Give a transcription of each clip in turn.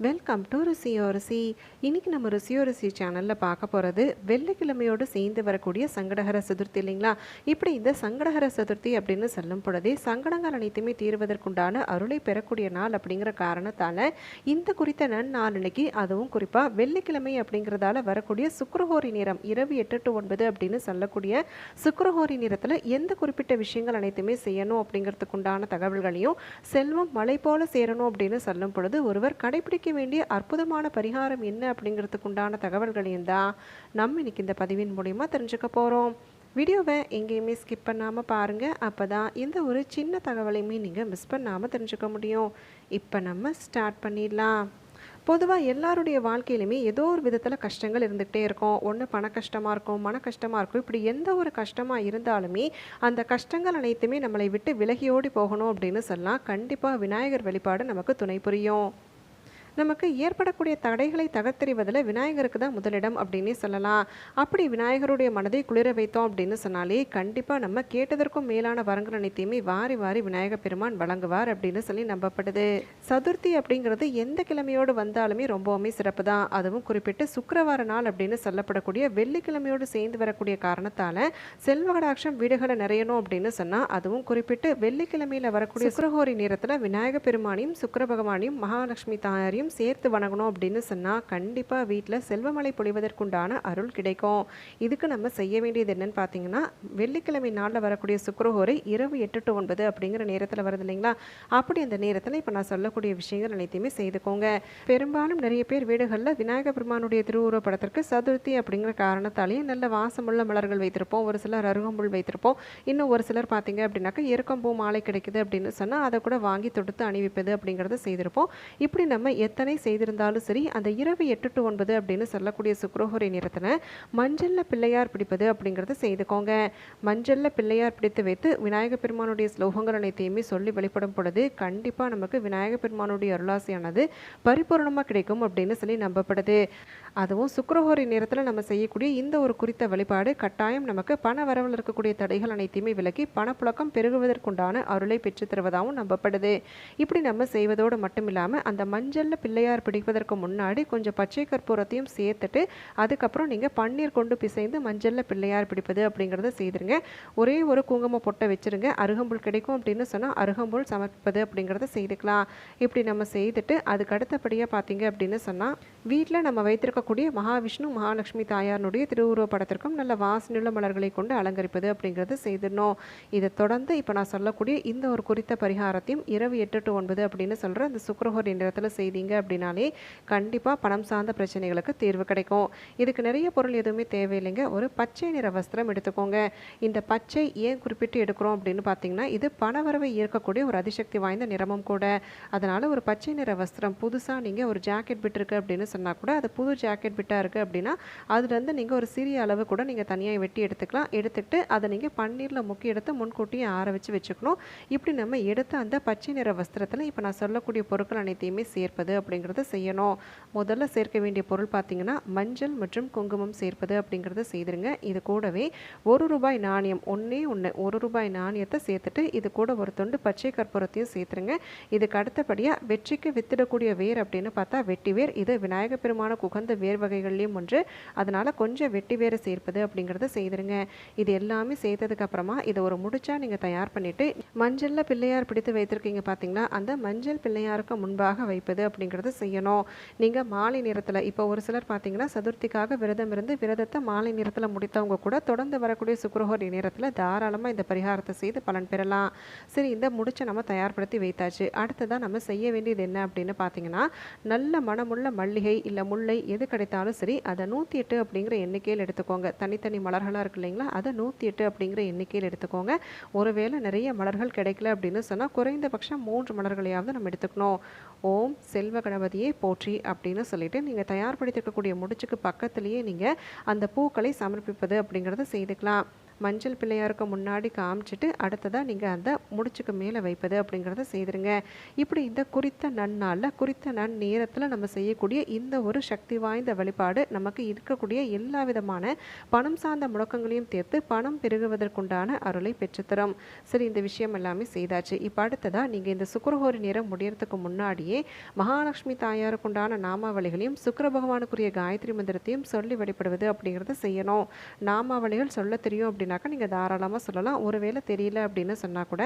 Welcome to ருசியோ ருசி இன்னைக்கு நம்ம ருசியோ ருசி சேனலில் பார்க்க போகிறது வெள்ளிக்கிழமையோடு சேர்ந்து வரக்கூடிய சங்கடகர சதுர்த்தி இல்லைங்களா? இப்படி இந்த சங்கடகர சதுர்த்தி அப்படின்னு சொல்லும் பொழுதே சங்கடங்கள் அனைத்துமே தீர்வதற்குண்டான அருளை பெறக்கூடிய நாள் அப்படிங்கிற காரணத்தால் இந்த குறித்த நன்னாளினைக்கு அதுவும் குறிப்பாக வெள்ளிக்கிழமை அப்படிங்கிறதால வரக்கூடிய சுக்கரஹோரி நேரம் இரவு எட்டு டு ஒன்பது அப்படின்னு சொல்லக்கூடிய சுக்கரஹோரி நேரத்தில் எந்த குறிப்பிட்ட விஷயங்கள் அனைத்துமே செய்யணும் அப்படிங்கிறதுக்குண்டான தகவல்களையும் செல்வம் மலை போல சேரணும் அப்படின்னு சொல்லும் பொழுது ஒருவர் கடைபிடிக்க வேண்டிய அற்புதமான பரிகாரம் என்ன அப்படிங்கிறதுக்கு உண்டான தகவல்களையும் தான் நம்ம இன்னைக்கு இந்த பதிவின் மூலிமா தெரிஞ்சுக்க போகிறோம் வீடியோவை எங்கேயுமே ஸ்கிப் பண்ணாமல் பாருங்கள் அப்போ தான் இந்த ஒரு சின்ன தகவலையுமே நீங்கள் மிஸ் பண்ணாமல் தெரிஞ்சுக்க முடியும். இப்போ நம்ம ஸ்டார்ட் பண்ணிடலாம். பொதுவாக எல்லாருடைய வாழ்க்கையிலுமே ஏதோ ஒரு விதத்தில் கஷ்டங்கள் இருந்துகிட்டே இருக்கும். ஒன்று பண கஷ்டமாக இருக்கும் மன கஷ்டமாக இருக்கும். இப்படி எந்த ஒரு கஷ்டமாக இருந்தாலுமே அந்த கஷ்டங்கள் அனைத்துமே நம்மளை விட்டு விலகியோடி போகணும் அப்படின்னு சொல்லலாம் கண்டிப்பாக விநாயகர் வழிபாடு நமக்கு துணை புரியும். நமக்கு ஏற்படக்கூடிய தடைகளை தகர்த்தெறிவதில் விநாயகருக்கு தான் முதலிடம் அப்படின்னே சொல்லலாம். அப்படி விநாயகருடைய மனதை குளிர வைத்தோம் அப்படின்னு சொன்னாலே கண்டிப்பாக நம்ம கேட்டதற்கும் மேலான வரங்கள் அனைத்தையுமே வாரி வாரி விநாயக பெருமான் வழங்குவார் அப்படின்னு சொல்லி நம்பப்படுது. சதுர்த்தி அப்படிங்கிறது எந்த கிழமையோடு வந்தாலுமே ரொம்பவுமே சிறப்பு தான். அதுவும் குறிப்பிட்டு சுக்கரவார நாள் அப்படின்னு சொல்லப்படக்கூடிய வெள்ளிக்கிழமையோடு சேர்ந்து வரக்கூடிய காரணத்தால் செல்வகடாட்சம் வீடுகளை நிறையணும் அப்படின்னு சொன்னால் அதுவும் குறிப்பிட்டு வெள்ளிக்கிழமையில் வரக்கூடிய சுக்கரஹோரி நேரத்தில் விநாயக பெருமானையும் சுக்கர பகவானையும் மகாலட்சுமி தாயாரையும் எல்லாரையும் சேர்த்து வணங்கணும் அப்படின்னு சொன்னால் கண்டிப்பாக வீட்டில் செல்வமழை பொழிவதற்குண்டான அருள் கிடைக்கும். இதுக்கு நம்ம செய்ய வேண்டியது என்னன்னு பார்த்தீங்கன்னா வெள்ளிக்கிழமை நாளில் வரக்கூடிய சுக்கரஹோரை இரவு எட்டு டு ஒன்பது அப்படிங்கிற நேரத்தில் வருது இல்லைங்களா? அப்படி அந்த நேரத்தில் இப்போ நான் சொல்லக்கூடிய விஷயங்கள் அனைத்தையுமே செய்துக்கோங்க. பெரும்பாலும் நிறைய பேர் வீடுகளில் விநாயகர் பெருமானுடைய திருவுருவ படத்திற்கு சதுர்த்தி அப்படிங்கிற காரணத்தாலேயே நல்ல வாசமுள்ள மலர்கள் வைத்திருப்போம். ஒரு சிலர் அருகம்புல் வைத்திருப்போம். இன்னும் ஒரு சிலர் பார்த்தீங்க அப்படின்னாக்கா எருக்கம்பூ மாலை கிடைக்குது அப்படின்னு சொன்னால் அதை கூட வாங்கி தொடுத்து அணிவிப்பது அப்படிங்கிறத செய்திருப்போம். இப்படி நம்ம எத்தனை செய்திருந்தாலும் சரி அந்த இரவு எட்டு டு ஒன்பது அப்படின்னு சொல்லக்கூடிய சுக்ரஹோரை நேரத்தில் மஞ்சளில் பிள்ளையார் பிடிப்பது அப்படிங்கிறத செய்துக்கோங்க. மஞ்சளில் பிள்ளையார் பிடித்து வைத்து விநாயகப் பெருமானுடைய ஸ்லோகங்கள் அனைத்தையுமே சொல்லி வெளிப்படும் பொழுது கண்டிப்பாக நமக்கு விநாயகப் பெருமானுடைய அருளாசியானது பரிபூர்ணமாக கிடைக்கும் அப்படின்னு சொல்லி நம்பப்படுது. அதுவும் சுக்கரஹோரி நேரத்தில் நம்ம செய்யக்கூடிய இந்த ஒரு குறித்த வழிபாடு கட்டாயம் நமக்கு பண வரவில் இருக்கக்கூடிய தடைகள் அனைத்தையுமே விலக்கி பணப்புழக்கம் பெருகுவதற்குண்டான அருளை பெற்று தருவதாகவும் நம்பப்படுது. இப்படி நம்ம செய்வதோடு மட்டும் இல்லாமல் அந்த மஞ்சளில் பிள்ளையார் பிடிப்பதற்கு முன்னாடி கொஞ்சம் பச்சை கற்பூரத்தையும் சேர்த்துட்டு அதுக்கப்புறம் நீங்கள் பன்னீர் கொண்டு பிசைந்து மஞ்சளில் பிள்ளையார் பிடிப்பது அப்படிங்கிறத செய்திருங்க. ஒரே ஒரு குங்கும பொட்டை வச்சுருங்க. அருகம்புல் கிடைக்கும் அப்படின்னு சொன்னால் அருகம்புல் சமர்ப்பிப்பது அப்படிங்கிறத செய்துக்கலாம். இப்படி நம்ம செய்துட்டு அதுக்கு அடுத்தபடியாக பார்த்தீங்க அப்படின்னு சொன்னால் வீட்டில் நம்ம வைத்திருக்க இருக்கக்கூடிய மகாவிஷ்ணு மகாலட்சுமி தாயாருடைய திருவுருவ படத்திற்கும் நல்ல வாசனையுள்ள மலர்களை கொண்டு அலங்கரிப்பது அப்படிங்கிறது செய்திடணும். இதை தொடர்ந்து இப்போ நான் சொல்லக்கூடிய இந்த ஒரு குறித்த பரிகாரத்தையும் இரவு எட்டு டு ஒன்பது அப்படின்னு சொல்கிற அந்த சுக்கரஹோரி நேரத்தில் செய்தீங்க அப்படின்னாலே கண்டிப்பாக பணம் சார்ந்த பிரச்சனைகளுக்கு தீர்வு கிடைக்கும். இதுக்கு நிறைய பொருள் எதுவுமே தேவையில்லைங்க. ஒரு பச்சை நிற வஸ்திரம் எடுத்துக்கோங்க. இந்த பச்சை ஏன் குறிப்பிட்டு எடுக்கிறோம் அப்படின்னு பார்த்தீங்கன்னா இது பணவரவை ஈர்க்கக்கூடிய ஒரு அதிசக்தி வாய்ந்த நிறமும் கூட. அதனால் ஒரு பச்சை நிற வஸ்திரம் புதுசாக நீங்கள் ஒரு ஜாக்கெட் விட்டுருக்கு அப்படின்னு சொன்னால் கூட அது புது ஜாக்கெட் பிட்டாக இருக்குது அப்படின்னா அதுலேருந்து நீங்கள் ஒரு சிறிய அளவு கூட நீங்கள் தனியாக வெட்டி எடுத்துக்கலாம். எடுத்துட்டு அதை நீங்கள் பன்னீரில் முக்கி எடுத்து முன்கூட்டியே ஆற வச்சு வச்சுக்கணும். இப்படி நம்ம எடுத்த அந்த பச்சை நிற வஸ்திரத்தில் இப்போ நான் சொல்லக்கூடிய பொருட்கள் அனைத்தையுமே சேர்ப்பது அப்படிங்கிறத செய்யணும். முதல்ல சேர்க்க வேண்டிய பொருள் பார்த்தீங்கன்னா மஞ்சள் மற்றும் குங்குமம் சேர்ப்பது அப்படிங்கிறத செய்திருங்க. இது கூடவே ஒரு ரூபாய் நாணயம் ஒன்றே ஒன்று ஒரு ரூபாய் நாணயத்தை சேர்த்துட்டு இது கூட ஒரு தொண்டு பச்சை கற்பூரத்தையும் சேர்த்துருங்க. இதுக்கு அடுத்தபடியாக வெற்றிக்கு வித்திடக்கூடிய வேர் அப்படின்னு பார்த்தா வெட்டி வேர். இது விநாயகர் பெருமான குகந்த வேர் வகைகள்லேயும் ஒன்று. அதனால் கொஞ்சம் வெட்டி வேறு சேர்ப்பது அப்படிங்கிறத செய்திருங்க. இது எல்லாமே சேர்த்ததுக்கு அப்புறமா இதை ஒரு முடிச்சா நீங்கள் தயார் பண்ணிவிட்டு மஞ்சளில் பிள்ளையார் பிடித்து வைத்திருக்கீங்க பார்த்தீங்களா அந்த மஞ்சள் பிள்ளையாருக்கு முன்பாக வைப்பது அப்படிங்கிறத செய்யணும். நீங்கள் மாலை நேரத்தில் இப்போ ஒரு சிலர் பார்த்தீங்கன்னா சதுர்த்திக்காக விரதம் இருந்து விரதத்தை மாலை நேரத்தில் முடித்தவங்க கூட தொடர்ந்து வரக்கூடிய சுக்கரஹோரி நேரத்தில் தாராளமாக இந்த பரிகாரத்தை செய்து பலன் பெறலாம். சரி இந்த முடிச்சை நம்ம தயார்படுத்தி வைத்தாச்சு. அடுத்ததான் நம்ம செய்ய வேண்டியது என்ன அப்படின்னு பார்த்தீங்கன்னா நல்ல மனமுள்ள மல்லிகை இல்லை முல்லை எது கிடைத்தாலும் சரி அதை நூற்றி எட்டு அப்படிங்கிற எண்ணிக்கையில் எடுத்துக்கோங்க. தனித்தனி மலர்களாக இருக்கு இல்லைங்களா? அதை நூற்றி எட்டு அப்படிங்கிற எண்ணிக்கையில் எடுத்துக்கோங்க. ஒருவேளை நிறைய மலர்கள் கிடைக்கல அப்படின்னு சொன்னால் குறைந்தபட்சம் மூன்று மலர்களையாவது நம்ம எடுத்துக்கணும். ஓம் செல்வ கணபதியே போற்றி அப்படின்னு சொல்லிட்டு நீங்கள் தயார்படுத்திக்கக்கூடிய முடிச்சுக்கு பக்கத்துலேயே நீங்கள் அந்த பூக்களை சமர்ப்பிப்பது அப்படிங்கிறத செய்துக்கலாம். மஞ்சள் பிள்ளையாருக்கு முன்னாடி காமிச்சிட்டு அடுத்ததாக நீங்கள் அந்த முடிச்சுக்கு மேலே வைப்பது அப்படிங்கிறத செய்திருங்க. இப்படி இந்த குறித்த நன்னாளில் குறித்த நன் நேரத்தில் நம்ம செய்யக்கூடிய இந்த ஒரு சக்தி வாய்ந்த வழிபாடு நமக்கு இருக்கக்கூடிய எல்லா விதமான பணம் சார்ந்த முழக்கங்களையும் தீர்த்து பணம் பெருகுவதற்குண்டான அருளை பெற்றுத்தரும். சரி இந்த விஷயம் எல்லாமே செய்தாச்சு. இப்போ அடுத்ததாக நீங்கள் இந்த சுக்கரஹோரி நேரம் முடியறதுக்கு முன்னாடியே மகாலட்சுமி தாயாருக்குண்டான நாமாவளிகளையும் சுக்கர பகவானுக்குரிய காயத்ரி மந்திரத்தையும் சொல்லி வழிபடுவது அப்படிங்கிறத செய்யணும். நாமாவளிகள் சொல்ல தெரியும் அப்படி அப்படின்னாக்கா நீங்கள் தாராளமாக சொல்லலாம். ஒருவேளை தெரியல அப்படின்னு சொன்னால் கூட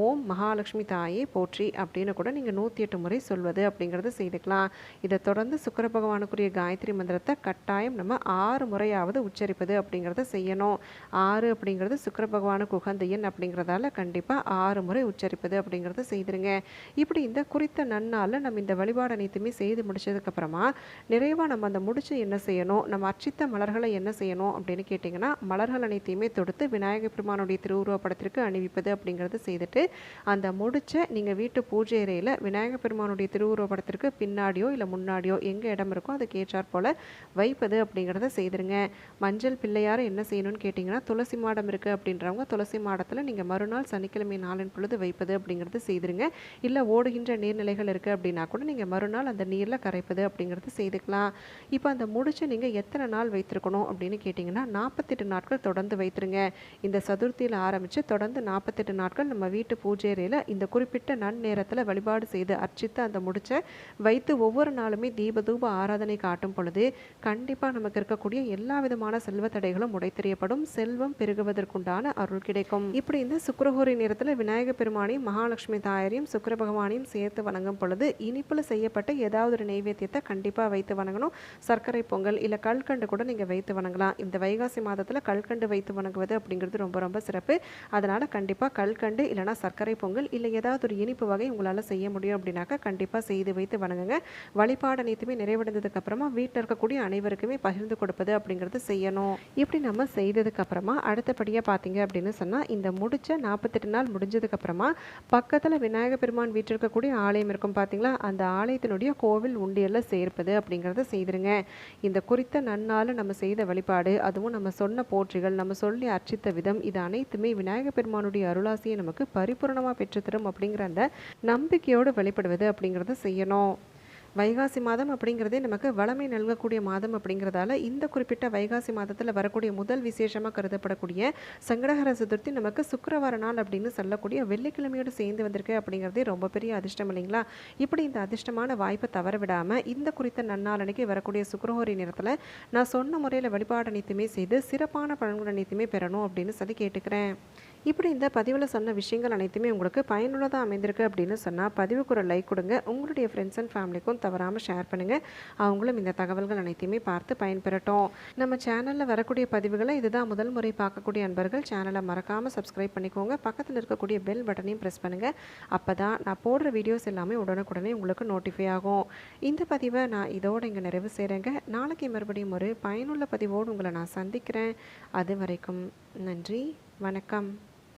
ஓம் மகாலட்சுமி தாயே போற்றி அப்படின்னு கூட நீங்கள் நூற்றி எட்டு முறை சொல்வது அப்படிங்கிறத செய்துக்கலாம். இதை தொடர்ந்து சுக்கர பகவானுக்குரிய காயத்ரி மந்திரத்தை கட்டாயம் நம்ம ஆறு முறையாவது உச்சரிப்பது அப்படிங்கிறத செய்யணும். ஆறு அப்படிங்கிறது சுக்கர பகவானுக்கு உகந்த எண் அப்படிங்கிறதால கண்டிப்பாக ஆறு முறை உச்சரிப்பது அப்படிங்கிறத செய்திருங்க. இப்படி இந்த குறித்த நன்னாளில் நம்ம இந்த வழிபாடு அனைத்துமே செய்து முடிச்சதுக்கப்புறமா நிறைவாக நம்ம அந்த முடிச்சு என்ன செய்யணும் நம்ம அர்ச்சித்த மலர்களை என்ன செய்யணும் அப்படின்னு கேட்டிங்கன்னா மலர்கள் அனைத்தையுமே தொடுத்து விநாயகர் பெருமானுடைய திருவுருவ படத்திற்கு அணிவிப்பது அப்படிங்கிறத செய்துட்டு அந்த முடிச்சை நீங்கள் வீட்டு பூஜை அறையில் விநாயகர் பெருமானுடைய திருவுருவ படத்திற்கு பின்னாடியோ இல்லை முன்னாடியோ எங்கே இடம் இருக்கோ அதுக்கு ஏற்றாற் போல் வைப்பது அப்படிங்கிறத செய்திருங்க. மஞ்சள் பிள்ளையார் என்ன செய்யணும்னு கேட்டிங்கன்னா துளசி மாடம் இருக்குது அப்படின்றவங்க துளசி மாடத்தில் நீங்கள் மறுநாள் சனிக்கிழமை நாளின் பொழுது வைப்பது அப்படிங்கிறது செய்திருங்க. இல்லை ஓடுகின்ற நீர்நிலைகள் இருக்குது அப்படின்னா கூட நீங்கள் மறுநாள் அந்த நீரில் கரைப்பது அப்படிங்கிறது செய்துக்கலாம். இப்போ அந்த முடிச்சை நீங்கள் எத்தனை நாள் வைத்திருக்கணும் அப்படின்னு கேட்டிங்கன்னா நாற்பத்தெட்டு நாட்கள் தொடர்ந்து வைத்திருங்க இந்த சதுர்த்தியில் ஆரம்பித்து தொடர்ந்து நாற்பத்தெட்டு நாட்கள் நம்ம வீட்டு பூஜை அறையில் இந்த குறிப்பிட்ட நன்னேரத்தில் வழிபாடு செய்து அர்ச்சித்து அந்த முடிச்ச வைத்து ஒவ்வொரு நாளுமே தீபதூப ஆராதனை காட்டும் பொழுது கண்டிப்பாக நமக்கு இருக்கக்கூடிய எல்லா விதமான செல்வ தடைகளும் உடைத்தெறியப்படும் செல்வம் பெருகுவதற்குண்டான அருள் கிடைக்கும். இப்படி இந்த சுக்கரஹோரி நேரத்தில் விநாயக பெருமானையும் மகாலட்சுமி தாயாரையும் சுக்கர பகவானையும் சேர்த்து வணங்கும் பொழுது இனிப்பில் செய்யப்பட்ட ஏதாவது ஒரு நைவேத்தியத்தை கண்டிப்பாக வைத்து வணங்கணும். சர்க்கரை பொங்கல் இல்லை கல்கண்டு கூட நீங்கள் வைத்து வணங்கலாம். இந்த வைகாசி மாதத்தில் கல்கண்டு வைத்து வழங்குவது அப்படிங்கிறது ரொம்ப ரொம்ப சிறப்பு. அதனால் கண்டிப்பாக கல்கண்டு இல்லைனா சர்க்கரை பொங்கல் இல்லை ஏதாவது ஒரு இனிப்பு வகை உங்களால் செய்ய முடியும் அப்படின்னாக்கா கண்டிப்பாக செய்து வைத்து வணங்குங்க. வழிபாடு அனைத்துமே நிறைவடைந்ததுக்கு அப்புறமா வீட்டில் இருக்கக்கூடிய அனைவருக்குமே பகிர்ந்து கொடுப்பது அப்படிங்கிறது செய்யணும். இப்படி நம்ம செய்ததுக்கு அப்புறமா அடுத்தபடியாக பார்த்தீங்க அப்படின்னு சொன்னால் இந்த முடிச்ச நாற்பத்தெட்டு நாள் முடிஞ்சதுக்கு அப்புறமா பக்கத்தில் விநாயகர் பெருமான் வீட்டில் இருக்கக்கூடிய ஆலயம் இருக்கும் பார்த்தீங்களா அந்த ஆலயத்தினுடைய கோவில் உண்டியலில் சேர்ப்பது அப்படிங்கிறத செய்திருங்க. இந்த குறித்த நன்னால் நம்ம செய்த வழிபாடு அதுவும் நம்ம சொன்ன போற்றிகள் நம்ம சொல்லி அர்ச்சித்த விதம். இது அனைத்துமே விநாயகர் பெருமானுடைய அருளாசியை நமக்கு பரிபூர்ணமாக பெற்றுத்தரும் அப்படிங்கிற அந்த நம்பிக்கையோடு வெளிப்படுவது அப்படிங்கிறத செய்யணும். வைகாசி மாதம் அப்படிங்கிறதே நமக்கு வளமை நல்கக்கூடிய மாதம் அப்படிங்கிறதால இந்த குறிப்பிட்ட வைகாசி மாதத்தில் வரக்கூடிய முதல் விசேஷமாக கருதப்படக்கூடிய சங்கடகர சதுர்த்தி நமக்கு சுக்கரவார நாள் அப்படின்னு சொல்லக்கூடிய வெள்ளிக்கிழமையோடு சேர்ந்து வந்திருக்கு அப்படிங்கிறதே ரொம்ப பெரிய அதிர்ஷ்டம் இல்லைங்களா? இப்படி இந்த அதிர்ஷ்டமான வாய்ப்பை தவற விடாமல் இந்த குறித்த நன்னாளனைக்கு வரக்கூடிய சுக்கரஹோரி நேரத்தில் நான் சொன்ன முறையில் வழிபாடு அனைத்துமே செய்து சிறப்பான பலன்கள் அனைத்துமே பெறணும் அப்படின்னு சொல்லி கேட்டுக்கிறேன். இப்படி இந்த பதிவில் சொன்ன விஷயங்கள் அனைத்துமே உங்களுக்கு பயனுள்ளதாக அமைந்திருக்கு அப்படின்னு சொன்னால் பதிவுக்கு ஒரு லைக் கொடுங்க. உங்களுடைய ஃப்ரெண்ட்ஸ் அண்ட் ஃபேமிலிக்கும் தவறாமல் ஷேர் பண்ணுங்கள் அவங்களும் இந்த தகவல்கள் அனைத்தையுமே பார்த்து பயன்பெறட்டும். நம்ம சேனலில் வரக்கூடிய பதிவுகளை இதுதான் முதல் முறை பார்க்கக்கூடிய அன்பர்கள். சேனலை மறக்காமல் சப்ஸ்கிரைப் பண்ணிக்கோங்க. பக்கத்தில் இருக்கக்கூடிய பெல் பட்டனையும் ப்ரெஸ் பண்ணுங்கள் அப்போ தான் நான் போடுற வீடியோஸ் எல்லாமே உடனுக்குடனே உங்களுக்கு நோட்டிஃபை ஆகும். இந்த பதிவை நான் இதோடு இங்கே நிறைவு செய்கிறேங்க நாளைக்கு மறுபடியும் ஒரு பயனுள்ள பதிவோடு உங்களை நான் சந்திக்கிறேன். அது வரைக்கும் நன்றி. வணக்கம்.